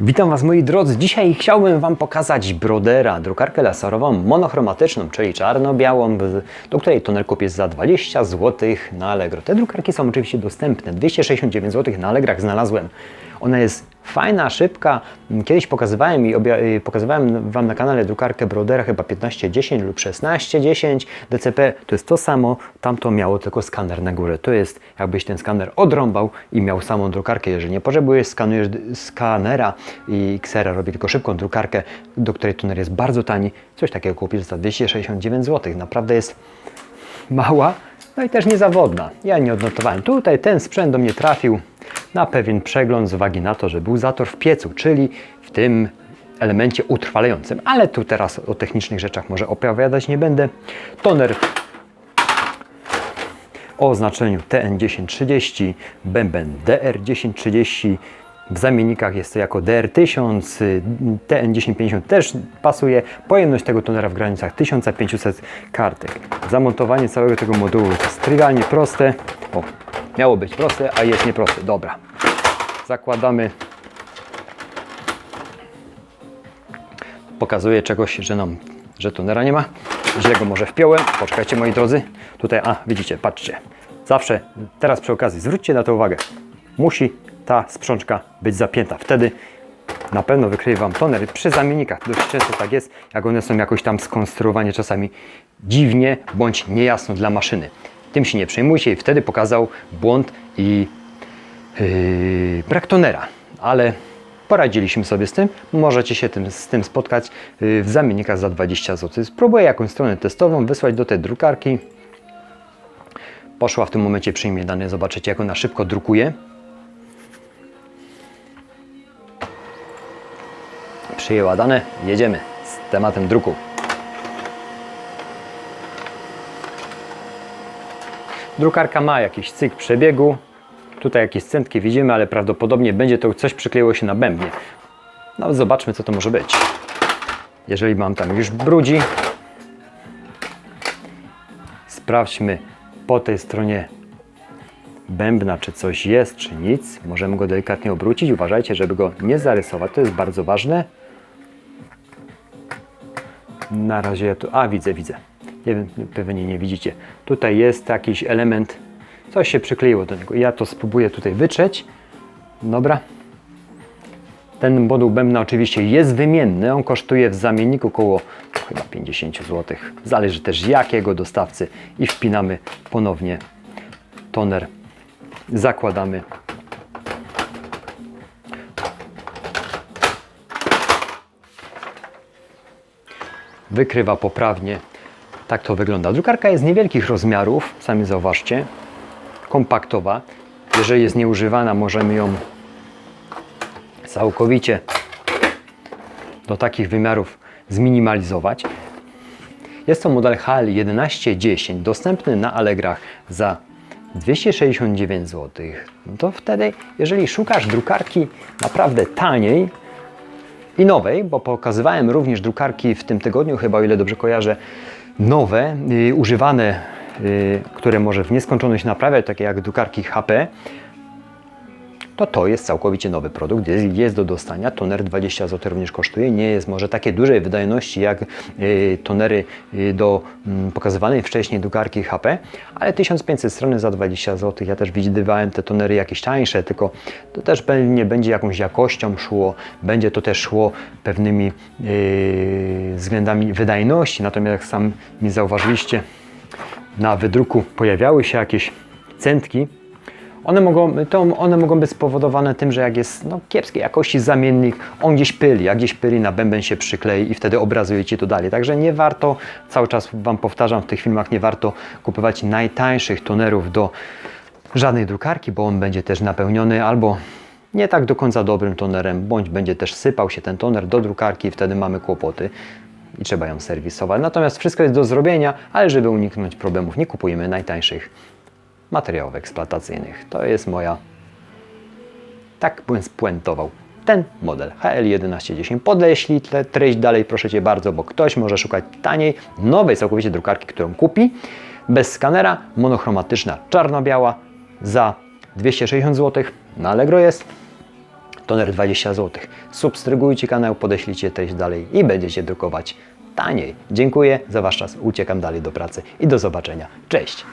Witam Was moi drodzy. Dzisiaj chciałbym Wam pokazać Brodera, drukarkę laserową monochromatyczną, czyli czarno-białą, do której toner kup jest za 20 zł na Allegro. Te drukarki są oczywiście dostępne. 269 zł na Allegrach znalazłem. Ona jest fajna, szybka. Kiedyś pokazywałem i pokazywałem Wam na kanale drukarkę Brodera chyba 1510 lub 1610 DCP. To jest to samo, tamto miało tylko skaner na górę. To jest jakbyś ten skaner odrąbał i miał samą drukarkę. Jeżeli nie potrzebujesz, skanujesz skanera i Xera robi tylko szybką drukarkę, do której toner jest bardzo tani. Coś takiego kupisz za 269 zł. Naprawdę jest mała, no i też niezawodna. Ja nie odnotowałem. Tutaj ten sprzęt do mnie trafił na pewien przegląd z uwagi na to, że był zator w piecu, czyli w tym elemencie utrwalającym. Ale tu teraz o technicznych rzeczach może opowiadać nie będę. Toner o oznaczeniu TN1030, bęben DR1030. W zamiennikach jest to jako DR1000, y, TN1050 też pasuje. Pojemność tego tonera w granicach 1500 kartek. Zamontowanie całego tego modułu jest trywialnie proste. O, miało być proste, a jest nieproste. Dobra. Zakładamy. Pokazuje czegoś, że nam, że tonera nie ma. Źle go może wpiąłem. Poczekajcie moi drodzy. Tutaj, a widzicie, patrzcie. Zawsze, teraz przy okazji, zwróćcie na to uwagę. Musi ta sprzączka być zapięta. Wtedy na pewno wykryje Wam toner. Przy zamiennikach dość często tak jest, jak one są jakoś tam skonstruowane czasami dziwnie bądź niejasno dla maszyny. Tym się nie przejmujcie i wtedy pokazał błąd i yy, brak tonera. Ale poradziliśmy sobie z tym. Możecie się tym, z tym spotkać yy, w zamiennikach za 20 zł. Spróbuję jakąś stronę testową wysłać do tej drukarki. Poszła w tym momencie, przyjmie dane, zobaczycie jak ona szybko drukuje. Przyjęła dane, jedziemy z tematem druku. Drukarka ma jakiś cykl przebiegu. Tutaj jakieś centki widzimy, ale prawdopodobnie będzie to coś przykleiło się na bębnie. No zobaczmy co to może być. Jeżeli mam tam już brudzi, sprawdźmy po tej stronie bębna, czy coś jest, czy nic. Możemy go delikatnie obrócić. Uważajcie, żeby go nie zarysować. To jest bardzo ważne. Na razie ja tu. A, widzę, widzę. Nie wiem, pewnie nie widzicie. Tutaj jest jakiś element. Coś się przykleiło do niego. Ja to spróbuję tutaj wytrzeć. Dobra. Ten moduł bębna oczywiście jest wymienny. On kosztuje w zamienniku około chyba 50 zł. Zależy też jakiego dostawcy. I wpinamy ponownie toner. Zakładamy. Wykrywa poprawnie. Tak to wygląda. Drukarka jest niewielkich rozmiarów, sami zauważcie. Kompaktowa. Jeżeli jest nieużywana, możemy ją całkowicie do takich wymiarów zminimalizować. Jest to model HL1110, dostępny na Allegrach za 269 zł. No to wtedy, jeżeli szukasz drukarki naprawdę taniej i nowej, bo pokazywałem również drukarki w tym tygodniu, chyba o ile dobrze kojarzę, nowe, y, używane, y, które może w nieskończoność naprawiać, takie jak drukarki HP, to to jest całkowicie nowy produkt, jest, jest do dostania, toner 20 zł również kosztuje, nie jest może takiej dużej wydajności jak y, tonery y, do mm, pokazywanej wcześniej drukarki HP, ale 1500 strony za 20 zł, ja też widywałem te tonery jakieś tańsze, tylko to też pewnie będzie jakąś jakością szło, będzie to też szło pewnymi y, względami wydajności, natomiast jak sami zauważyliście, na wydruku pojawiały się jakieś centki, one mogą, to one mogą być spowodowane tym, że jak jest no, kiepskiej jakości zamiennik, on gdzieś pyli, jak gdzieś pyli, na bęben się przyklei i wtedy obrazujecie to dalej. Także nie warto, cały czas Wam powtarzam w tych filmach, nie warto kupować najtańszych tonerów do żadnej drukarki, bo on będzie też napełniony albo nie tak do końca dobrym tonerem, bądź będzie też sypał się ten toner do drukarki i wtedy mamy kłopoty i trzeba ją serwisować. Natomiast wszystko jest do zrobienia, ale żeby uniknąć problemów, nie kupujemy najtańszych materiałów eksploatacyjnych. To jest moja. Tak bym spuentował ten model HL1110. Podeślij tle- treść dalej, proszę Cię bardzo, bo ktoś może szukać taniej, nowej całkowicie drukarki, którą kupi, bez skanera, monochromatyczna, czarno-biała, za 260 zł. Na Allegro jest. Toner 20 zł. Subskrybujcie kanał, podeślijcie treść dalej i będziecie drukować taniej. Dziękuję za Wasz czas. Uciekam dalej do pracy i do zobaczenia. Cześć!